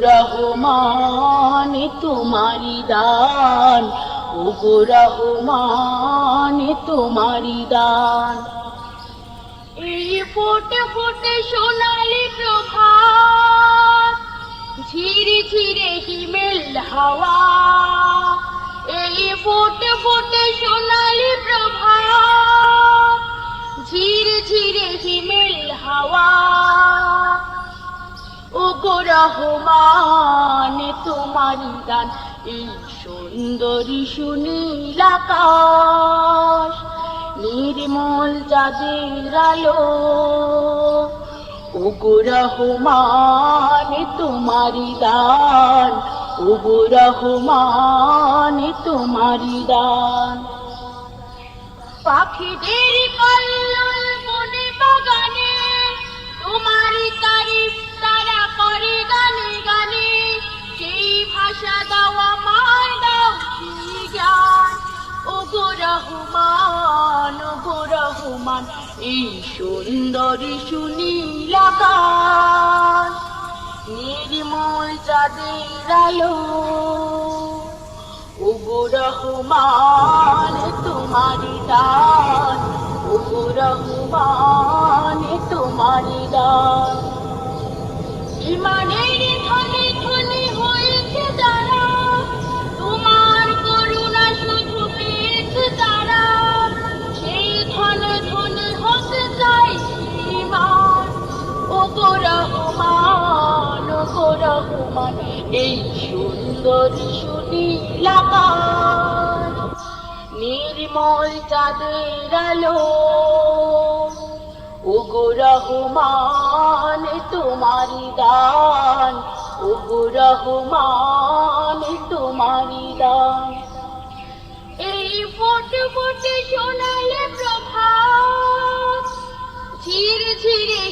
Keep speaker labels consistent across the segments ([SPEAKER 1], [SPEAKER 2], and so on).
[SPEAKER 1] রহমান তোমারি দান ওগো তোমারি দান।
[SPEAKER 2] এই ফোটে ফোটে সোনালি প্রভাত, ঝিরে ঝিরে হিমেল হাওয়া। এই ফোটে ফোটে সোনালি প্রভাত
[SPEAKER 1] গো রহমান, তোমারি দান এই সুন্দরী সুনীল আকাশ, নির্মল যাদের আলো। ও গো রহমান, তোমারি দান ও গো রহমান, তোমারি দান
[SPEAKER 2] পাখিদের কল্লোল বনে বাগানে তোমারই
[SPEAKER 1] রহমান গো রহমান, এই সুন্দরী সুনীল আকাশ নির্মল চাঁদের আলো। ও গো রহমান তোমারি দান রহমান, এই সুন্দর সুনীল নির্মল চাঁদের আলো। ও গো রহমান তোমারি দান। ও গো রহমান তোমারি দান।
[SPEAKER 2] এই ফোটে ফোটে সোনালে প্রভাত ঝিরে ঝিরে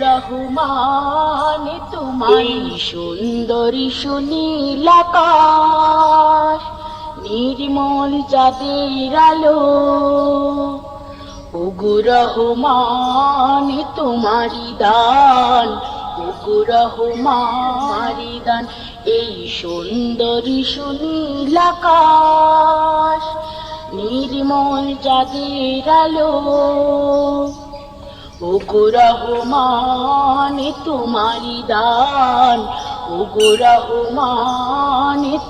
[SPEAKER 1] রহমান তোমারি সুন্দরী সুনীল নির্মল যাদের আলো। ওগো রহমান তোমারি দান ওগো রহমারি দান। এই সুন্দরী সুনীল নির্মল চাঁদের আলো। ওগো তোমারি দান ওগো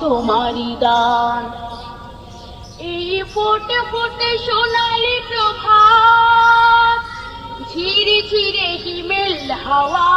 [SPEAKER 1] তোমারি দান।
[SPEAKER 2] এই ফোটে ফোটে সোনালি প্রভাত ঝিরে ঝিরে হিমেল হাওয়া।